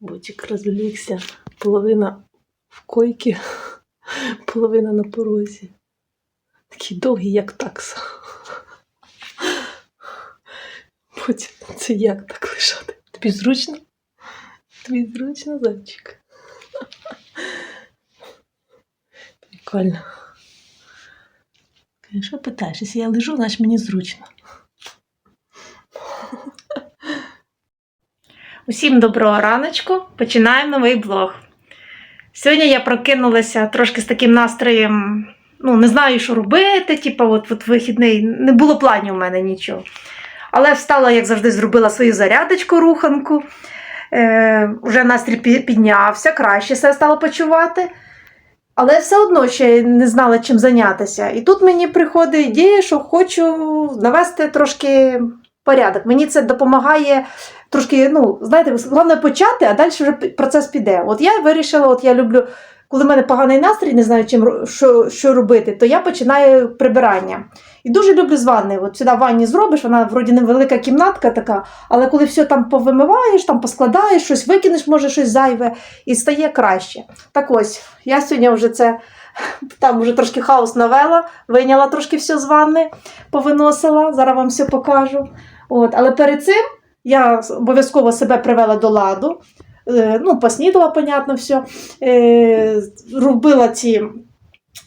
Ботик розлігся, половина в койці, половина на порозі. Такий довгий, як такса. Ботик, це як так лишати? Тобі зручно? Тобі зручно, зайчик? Прикольно. Що питаєш, я лежу, значить мені зручно. Усім доброго раночку. Починаємо новий блог. Сьогодні я прокинулася трошки з таким настроєм. Ну, не знаю, що робити. Типу, от, от вихідний, не було планів у мене нічого. Але встала, як завжди, зробила свою зарядочку, руханку. Е, вже настрій піднявся, краще себе стало почувати. Але все одно ще не знала, чим зайнятися. І тут мені приходить ідея, що хочу навести трошки порядок. Мені це допомагає трошки, ну, знаєте, головне почати, а далі вже процес піде. От я вирішила, от я люблю, коли в мене поганий настрій, не знаю, чим що, що робити, то я починаю прибирання. І дуже люблю з ванни. От сюди в ванні зробиш, вона вроді невелика кімнатка така, але коли все там повимиваєш, там поскладаєш, щось викинеш, може щось зайве, і стає краще. Так ось, я сьогодні вже це. Там вже трошки хаос навела, вийняла трошки все з ванни, повиносила, зараз вам все покажу. От, але перед цим я обов'язково себе привела до ладу. Е, Ну, поснідала, понятно, все. Робила ці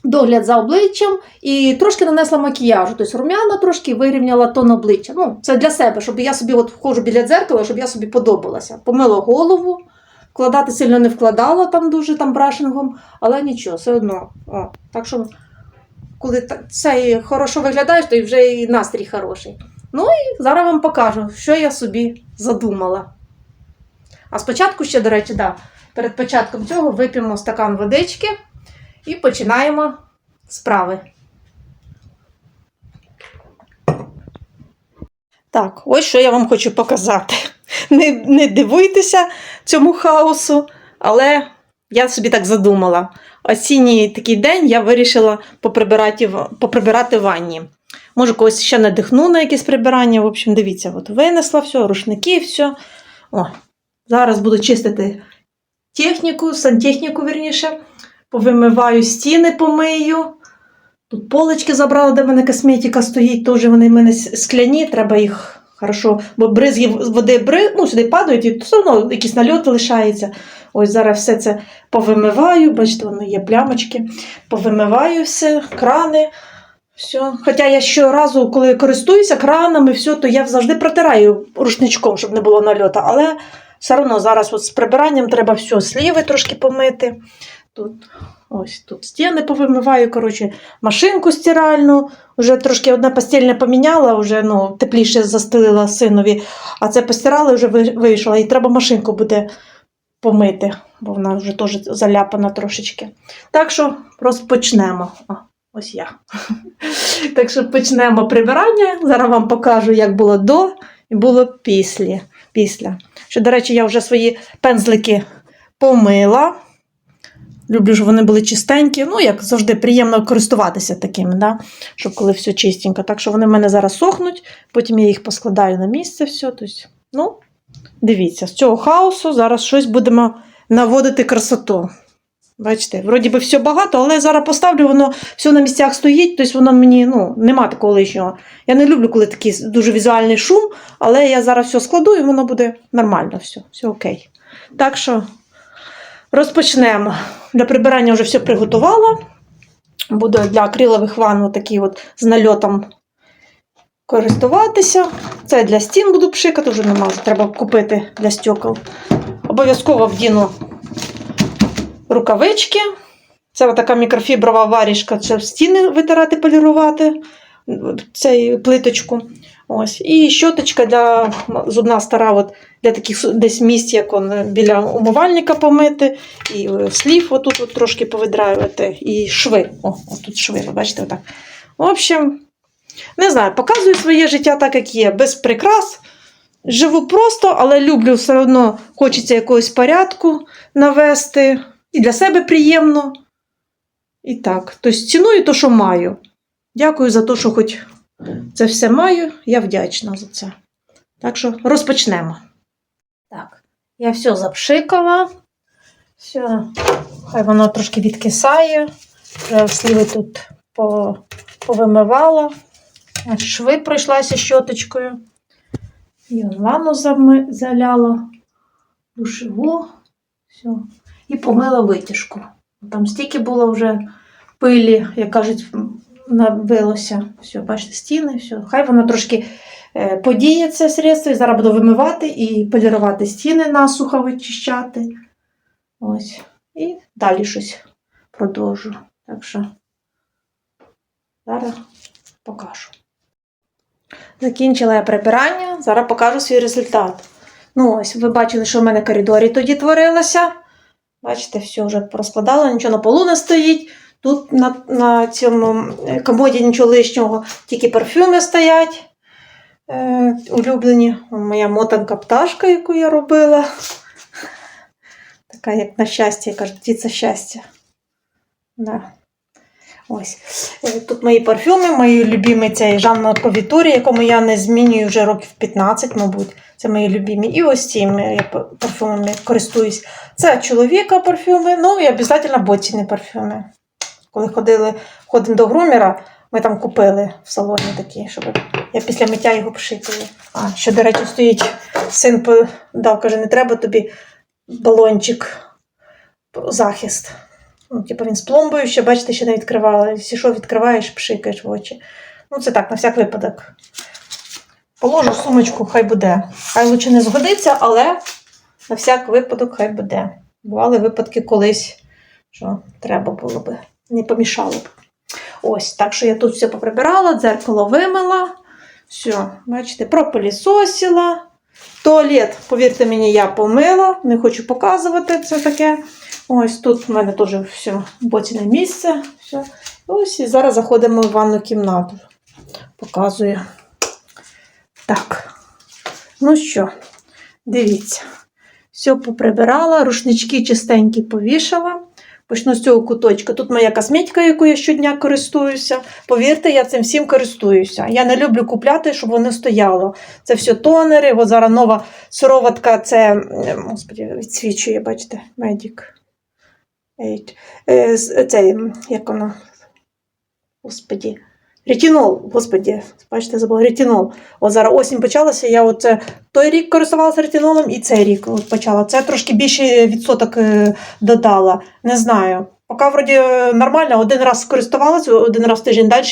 догляд за обличчям і трошки нанесла макіяжу. Тобто румяна трошки вирівняла тон обличчя. Ну, це для себе, щоб я собі от входжу біля дзеркала, щоб я собі подобалася. Помила голову, вкладати сильно не вкладала там дуже там брашингом, але нічого, все одно. О, так що, коли це хорошо виглядаєш, то вже і настрій хороший. Ну і зараз вам покажу, що я собі задумала. А спочатку ще, до речі, да, перед початком цього вип'ємо стакан водички і починаємо справи. Так, ось що я вам хочу показати. Не, не дивуйтеся цьому хаосу, але я собі так задумала. Осінній такий день я вирішила поприбирати, поприбирати ванні. Може, когось ще надихну на якесь прибирання. В общем, дивіться, от винесла все, рушники, все. О, зараз буду чистити техніку, сантехніку, верніше. Повимиваю стіни, помию. Тут полички забрала, де в мене косметика стоїть, теж вони в мене скляні, треба їх хорошо, бо бризги води бри, ну, сюди падають, і все одно якийсь нальот лишається. Ось зараз все це повимиваю, бачите, воно є плямочки. Повимиваю все, крани. Все. Хоча я щоразу, коли користуюся кранами, все, то я завжди протираю рушничком, щоб не було нальота. Але все одно зараз от з прибиранням треба все, сліви трошки помити. Тут ось тут стіни повимиваю, коротше, машинку стиральну. Вже трошки одне постільне поміняла, вже ну, тепліше застелила синові, а це постирала вже вийшла. І треба машинку буде помити, бо вона вже теж заляпана трошечки. Так що розпочнемо. Ось я. Так що почнемо прибирання. Зараз вам покажу, як було до і було після. після. Що, до речі, я вже свої пензлики помила. Люблю, щоб вони були чистенькі. Ну, як завжди, приємно користуватися такими, да? щоб коли все чистенько. Так що вони в мене зараз сохнуть, потім я їх поскладаю на місце. все. Тобто, ну, дивіться, з цього хаосу зараз щось будемо наводити красоту. Бачите, вроді би все багато, але зараз поставлю, воно все на місцях стоїть, тобто воно мені ну, нема такого лишнього. Я не люблю, коли такий дуже візуальний шум, але я зараз все складу і воно буде нормально, все, все окей. Так що розпочнемо. Для прибирання вже все приготувала. Буду для акрилових ванн такі от з нальотом користуватися. Це для стін буду пшикати, вже нема, треба купити для стекол. Обов'язково вдіну рукавички. Це така мікрофіброва варіжка, це в стіни витирати, полірувати цей плиточку. Ось. І щоточка для зубна стара, от, для таких десь місць, як он, біля умивальника помити, і е, слів отут от трошки повидраювати, і шви. О, тут шви, ви бачите, отак. В общем, не знаю, показую своє життя так, як є, без прикрас. Живу просто, але люблю все одно, хочеться якогось порядку навести. І для себе приємно. І так. Тобто ціную те, що маю. Дякую за те, що хоч це все маю. Я вдячна за це. Так що розпочнемо. Так, Я все запшикала. Все, хай воно трошки відкисає. Вже сліви тут повимивала. Шви пройшлася щоточкою. І ванну заляла, душеву. Все. І помила витяжку. Там стільки було вже пилі, як кажуть, набилося. Все, бачите, стіни, все. Хай воно трошки е, подіє це средство. І зараз буду вимивати і полірувати стіни насухо вичищати. Ось. І далі щось продовжу. Так що зараз покажу. Закінчила я прибирання, зараз покажу свій результат. Ну, ось, ви бачили, що в мене коридорі тоді творилося. Бачите, все вже розкладала, нічого на полу не стоїть. Тут на, на цьому е, комоді нічого лишнього, тільки парфюми стоять. Е, улюблені. Моя мотанка пташка, яку я робила. Така, як на щастя, я кажу, діться щастя. Да. Ось. Е, Тут мої парфюми, мої любимі цей Жанна Повітурі, якому я не змінюю вже років 15, мабуть. Це мої любимі. І ось цими парфюмами користуюсь. Це чоловіка парфюми, ну і обов'язково боціні парфюми. Коли ходили, ходимо до грумера, ми там купили в салоні такі, щоб я після миття його пшикаю. А, що, до речі, стоїть син дав, каже, не треба тобі балончик захист. Ну, типу він з пломбою ще, бачите, ще не відкривала. Якщо що відкриваєш, пшикаєш в очі. Ну, це так, на всяк випадок. Положу сумочку, хай буде. Хай лучше не згодиться, але на всяк випадок хай буде. Бували випадки колись, що треба було би, не помішало б. Ось, так що я тут все поприбирала, дзеркало вимила. Все, бачите, пропилісосила. Туалет, повірте мені, я помила, не хочу показувати це таке. Ось тут в мене теж все боціне місце. Все. Ось і зараз заходимо в ванну кімнату. Показую. Так. Ну що, дивіться. Все поприбирала, рушнички чистенькі повішала. Почну з цього куточка. Тут моя косметика, яку я щодня користуюся. Повірте, я цим всім користуюся. Я не люблю купляти, щоб воно стояло. Це все тонери. От зараз нова сироватка, це, господи, відсвічує, бачите, медик. Ейт. Е, Це, як воно? Господі. Ретинол, господі, бачите, забула ретінол. От зараз осінь почалася. Я от е, той рік користувалася ретінолом і цей рік от почала. Це трошки більше відсоток е, додала. Не знаю. Поки вроді е, нормально, один раз скористувалася, один раз в тиждень. Далі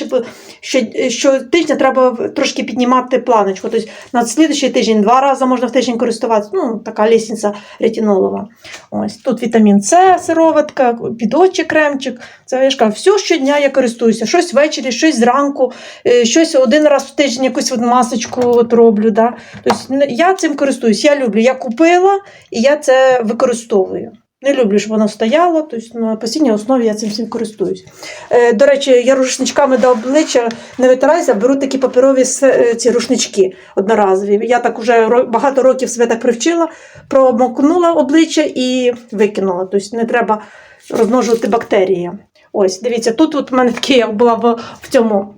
що, щотижня треба трошки піднімати планочку. Тобто на слідчий тиждень два рази можна в тиждень користуватися. Ну, така лісниця ретинолова. Ось тут вітамін С, сироватка, під очі кремчик. Це я ж кажу, все щодня я користуюся. Щось ввечері, щось зранку, е, щось один раз в тиждень якусь от масочку от роблю. Да? Тобто я цим користуюсь. Я люблю, я купила і я це використовую. Не люблю, щоб воно стояло, тобто на постійній основі я цим всім користуюсь. Е, до речі, я рушничками до обличчя не витираюся, беру такі паперові е, ці рушнички одноразові. Я так уже багато років себе так привчила, промокнула обличчя і викинула. Тобто не треба розмножувати бактерії. Ось, дивіться, тут у мене таке, я була в, в цьому.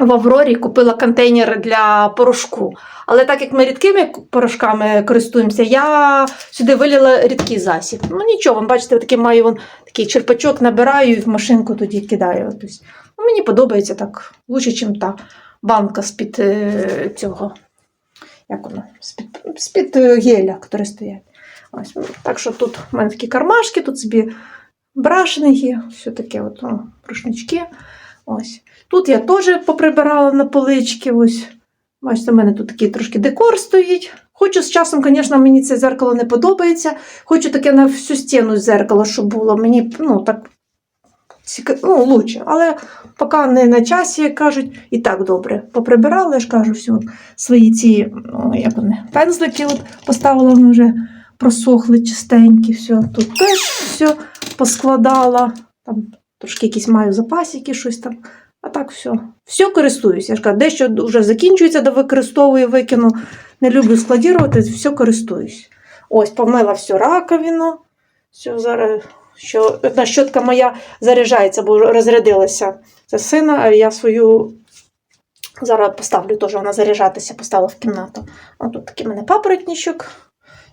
В Аврорі купила контейнер для порошку. Але так як ми рідкими порошками користуємося, я сюди вилила рідкий засіб. Ну нічого, бачите, такий маю вон, такий черпачок набираю і в машинку тоді кидаю. Тобто, ну, мені подобається так, лучше, ніж та банка з-під е, цього. Як воно? З-під, е, геля, які стоять. Ось, так що тут в мене такі кармашки, тут собі брашники, все таке, от, о, рушнички. Ось. Тут я теж поприбирала на полички. Ось. Бачите, у мене тут такий трошки декор стоїть. Хочу з часом, звісно, мені це зеркало не подобається. Хочу таке на всю стіну зеркало, щоб було. Мені ну, так ну, лучше. Але поки не на часі, як кажуть, і так добре. Поприбирала, я ж кажу, все, свої ці ну, як вони, пензлики от поставила, вони вже просохли чистенькі. Все. Тут теж все поскладала. Там трошки якісь маю запасики, щось там. А так все. Все користуюся. Я ж кажу, дещо вже закінчується, де використовую, викину. Не люблю складірувати, все користуюсь. Ось, помила всю раковину. Все, зараз що, одна щотка моя заряджається, бо розрядилася. Це сина, а я свою зараз поставлю теж вона заряджатися, поставила в кімнату. Ось тут такий мене папоротничок.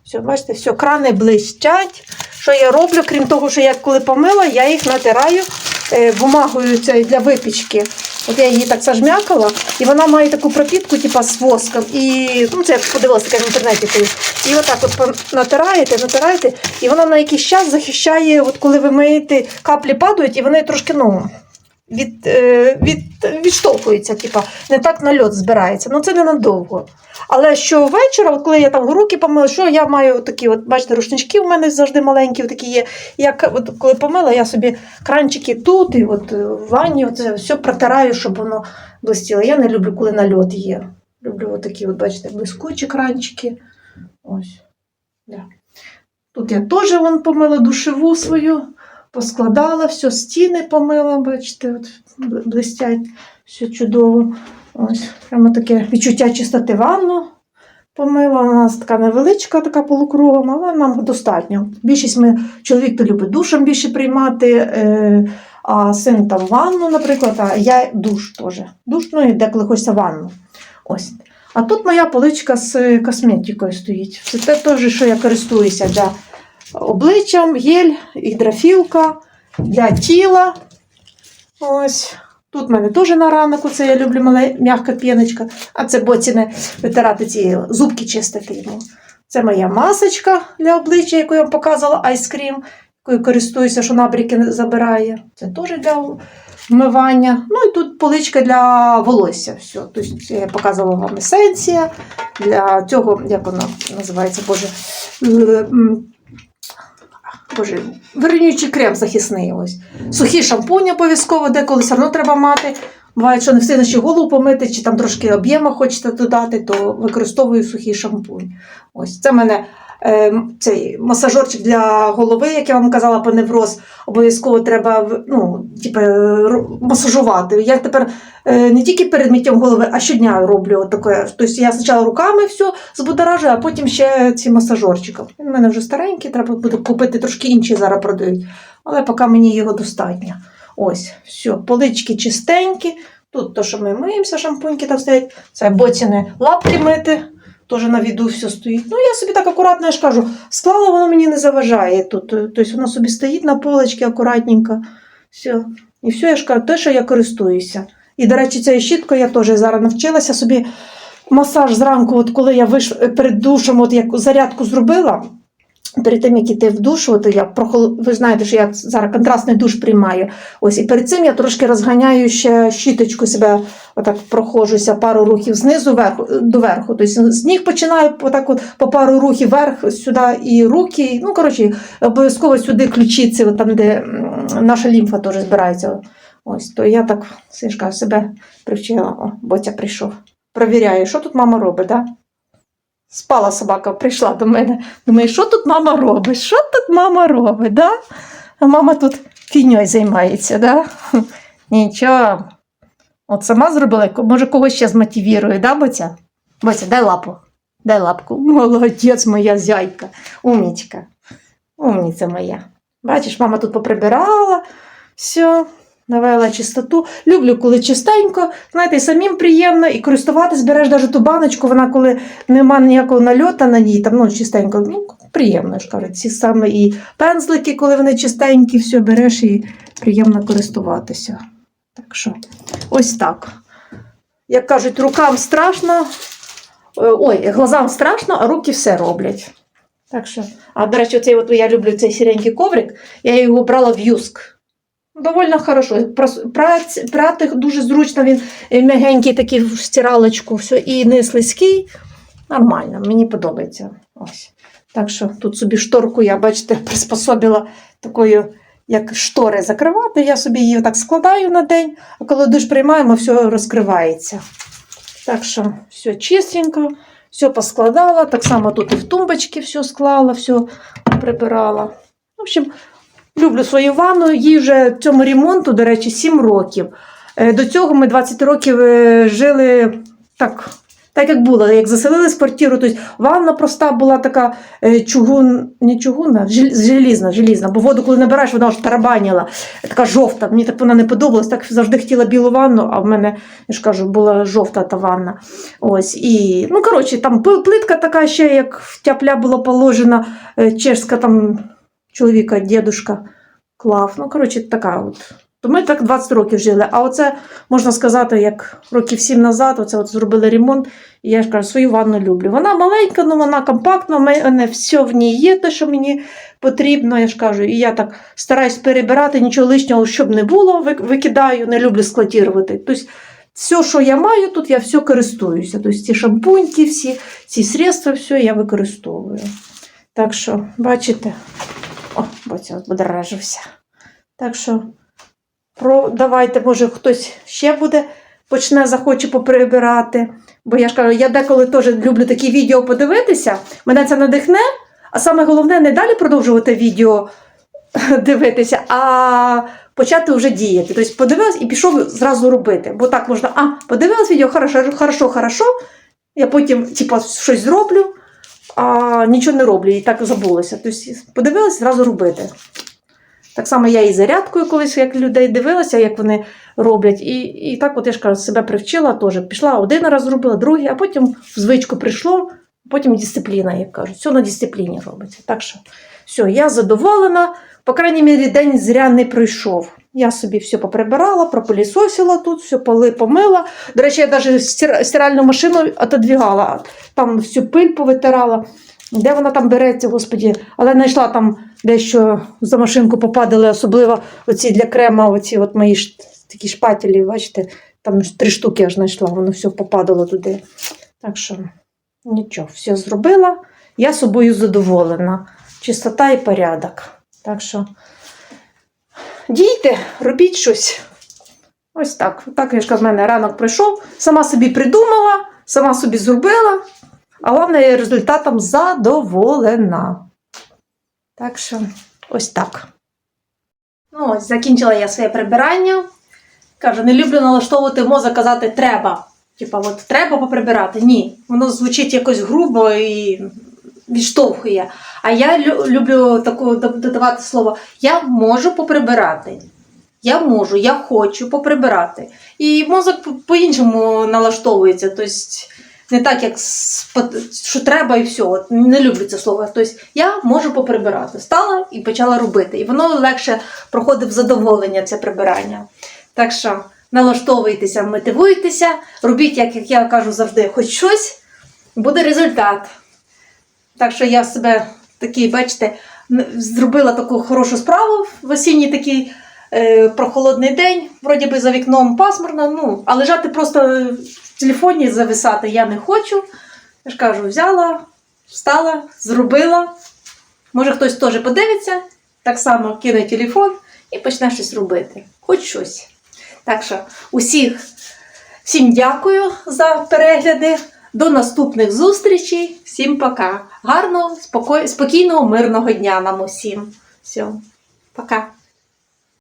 Все, бачите, все, крани блищать. Що я роблю, крім того, що я коли помила, я їх натираю е, бумагою цією для випічки. От я її так зажмякала, і вона має таку пропітку, типу з воском. І ну, це я подивилася таке в інтернеті. Коли. І отак от натираєте, натираєте, і вона на якийсь час захищає, от коли ви миєте, каплі падають, і вони трошки ну, від, е, від, відштовхуються, типу, не так нальот збирається. Ну це ненадовго. Але щовечора, от коли я там руки помила, що я маю такі, от бачите, рушнички у мене завжди маленькі такі є. Я от, коли помила, я собі кранчики тут і от в ванні це все протираю, щоб воно блистіло. Я не люблю, коли нальот є. Люблю от такі, от, бачите, блискучі кранчики. Ось. Да. Тут я теж вон помила душеву свою, поскладала, все, стіни помила, бачите, от блистять, все чудово. Ось, прямо таке відчуття чистоти ванну помила. У нас така невеличка, така полукругом, але нам достатньо. Більшість ми, чоловік то любить душем більше приймати, е, а син там ванну, наприклад, а я душ теж. Душ, ну і деколи хочеться ванну. Ось. А тут моя поличка з косметикою стоїть. Це те що я користуюся для обличчям, гель, гідрофілка, для тіла. Ось. Тут в мене теж на ранок, це я люблю м'яка п'яночка, а це боціни витирати ці зубки чистити йому. Це моя масочка для обличчя, яку я вам показувала, айскрім, якою користуюся, що набріки забирає. Це теж для вмивання. Ну і тут поличка для волосся. Все. Тобто я показувала вам есенція для цього, як воно називається, Боже. Боже, вирівнюючий крем захисний. ось. Сухі шампунь обов'язково, деколи все одно треба мати. Буває, що не встигне ще голову помити, чи там трошки об'єму хочете додати, то використовую сухий шампунь. Ось це мене цей масажорчик для голови, як я вам казала, по невроз. Обов'язково треба ну, типу, масажувати. Я тепер е, не тільки перед миттям голови, а щодня роблю таке. Тобто я спочатку руками все збудоражую, а потім ще ці масажорчиком. Він в мене вже старенький, треба буде купити трошки інші зараз продають. Але поки мені його достатньо. Ось, все, полички чистенькі. Тут то, що ми миємося, шампуньки там стоять. Це боціни лапки мити. Теж на віду все стоїть. Ну, я собі так акуратно я ж кажу, склала, воно мені не заважає тут. Тобто воно собі стоїть на полочці акуратненько. Все. І все, я ж кажу, те, що я користуюся. І, до речі, цією щіткою я теж зараз навчилася собі масаж зранку, от коли я виш... перед душем, от як зарядку зробила. Перед тим, як іти в душ, от я прохол... ви знаєте, що я зараз контрастний душ приймаю. Ось і перед цим я трошки розганяю ще щіточку себе, отак проходжуся пару рухів знизу вверху, доверху. Тобто з ніг починаю отак от по пару рухів вверх, сюди і руки. Ну, коротше, обов'язково сюди ключиці, от там, де наша лімфа теж збирається. Ось, то я так сишка себе привчила. О, Ботя прийшов. Провіряю, що тут мама робить, да? Спала собака, прийшла до мене. Думаю, що тут мама робить? Що тут мама робить? Да? А мама тут фіньою займається, да? Нічого. От сама зробила, може когось ще змотивірую, да, Боця? Боця, дай лапу. Дай лапку. Молодець, моя зяйка. Умнічка. Умніця моя. Бачиш, мама тут поприбирала, все, навела чистоту. Люблю, коли чистенько. Знаєте, самим приємно, і користуватись, береш навіть ту баночку, вона коли нема ніякого нальота на ній, там ну, чистенько, ну, приємно, ж кажу. Ці саме і пензлики, коли вони чистенькі, все береш і приємно користуватися. Так що, ось так. Як кажуть, рукам страшно, е, ой, глазам страшно, а руки все роблять. Так що, а до речі, цей от я люблю цей сіренький коврик, я його брала в юск. Довольно хорошо. Прати дуже зручно, він м'ягенький такий в стиралочку, все, і не слизький. Нормально, мені подобається. Ось. Так що тут собі шторку я, бачите, приспособила такою, як штори закривати. Я собі її так складаю на день, а коли душ приймаємо, все розкривається. Так що все чистенько, все поскладала. Так само тут і в тумбочки все склала, все прибирала. В общем, люблю свою ванну. Їй вже цьому ремонту, до речі, 7 років. Е, До цього ми 20 років е, жили так, Так як було, як заселились в квартиру, тобто ванна проста була така е, чугун, не чугунна, желізна, желізна, бо воду, коли набираєш, вона ж тарабаніла, така жовта. Мені так вона не подобалась, так завжди хотіла білу ванну, а в мене, я ж кажу, була жовта та ванна. Ось, і, ну, коротше, там плитка така ще, як в тяпля була положена, чешська там чоловіка, дідушка клав. Ну, коротше, така от. То ми так 20 років жили. А оце, можна сказати, як років 7 назад, оце от зробили ремонт, і я ж кажу, свою ванну люблю. Вона маленька, ну вона компактна, в мене все в ній є, те, що мені потрібно, я ж кажу, і я так стараюсь перебирати, нічого лишнього, щоб не було, викидаю, не люблю складірувати. Тобто, все, що я маю, тут я все користуюся. Тобто ці шампуньки, всі ці средства, все я використовую. Так що, бачите, о, бачите, будоражився. Так що, про, давайте, може, хтось ще буде, почне, захоче поприбирати. Бо я ж кажу, я деколи теж люблю такі відео подивитися, мене це надихне, а саме головне не далі продовжувати відео дивитися, а почати вже діяти. Тобто подивилась і пішов зразу робити. Бо так можна, а, подивилась відео, хорошо, хорошо, хорошо, я потім типу, щось зроблю, а нічого не роблю, і так забулося. Тобто подивилась, зразу робити. Так само я і зарядкою колись, як людей дивилася, як вони роблять. І, і так, от я ж кажу, себе привчила теж. Пішла один раз зробила, другий, а потім в звичку прийшло, потім дисципліна, як кажуть. Все на дисципліні робиться. Так що, все, я задоволена. По крайній мірі, день зря не пройшов. Я собі все поприбирала, пропилісосила тут, все поли, помила. До речі, я навіть стиральну машину отодвігала, там всю пиль повитирала. Де вона там береться, господі, але знайшла там дещо за машинку попадали, особливо оці для крема, оці от мої такі шпателі, бачите, там три штуки я знайшла, воно все попадало туди. Так що нічого, все зробила. Я собою задоволена. Чистота і порядок. Так що дійте, робіть щось. Ось так. Так, я ж в мене ранок прийшов, сама собі придумала, сама собі зробила, а головне, я результатом задоволена. Так що, ось так. Ну, ось, закінчила я своє прибирання. Кажу, не люблю налаштовувати мозок, казати треба. Типа, от треба поприбирати. Ні. Воно звучить якось грубо і відштовхує. А я люблю таку додавати слово я можу поприбирати. Я можу, я хочу поприбирати. І мозок по- по-іншому налаштовується. Тобто не так, як що треба і все. Не люблю це слово. Тобто я можу поприбирати. Стала і почала робити. І воно легше проходить в задоволення це прибирання. Так що налаштовуйтеся, мотивуйтеся, робіть, як я кажу завжди, хоч щось, буде результат. Так що я себе такий, бачите, зробила таку хорошу справу в осінній такий е, прохолодний день. Вроді би за вікном пасмурно, ну, а лежати просто в телефоні зависати я не хочу. Я ж кажу, взяла, встала, зробила. Може, хтось теж подивиться, так само кине телефон і почне щось робити. Хоч щось. Так що усіх, всім дякую за перегляди. До наступних зустрічей. Всім пока. Гарного, спокій- спокійного, мирного дня нам усім. Все, пока.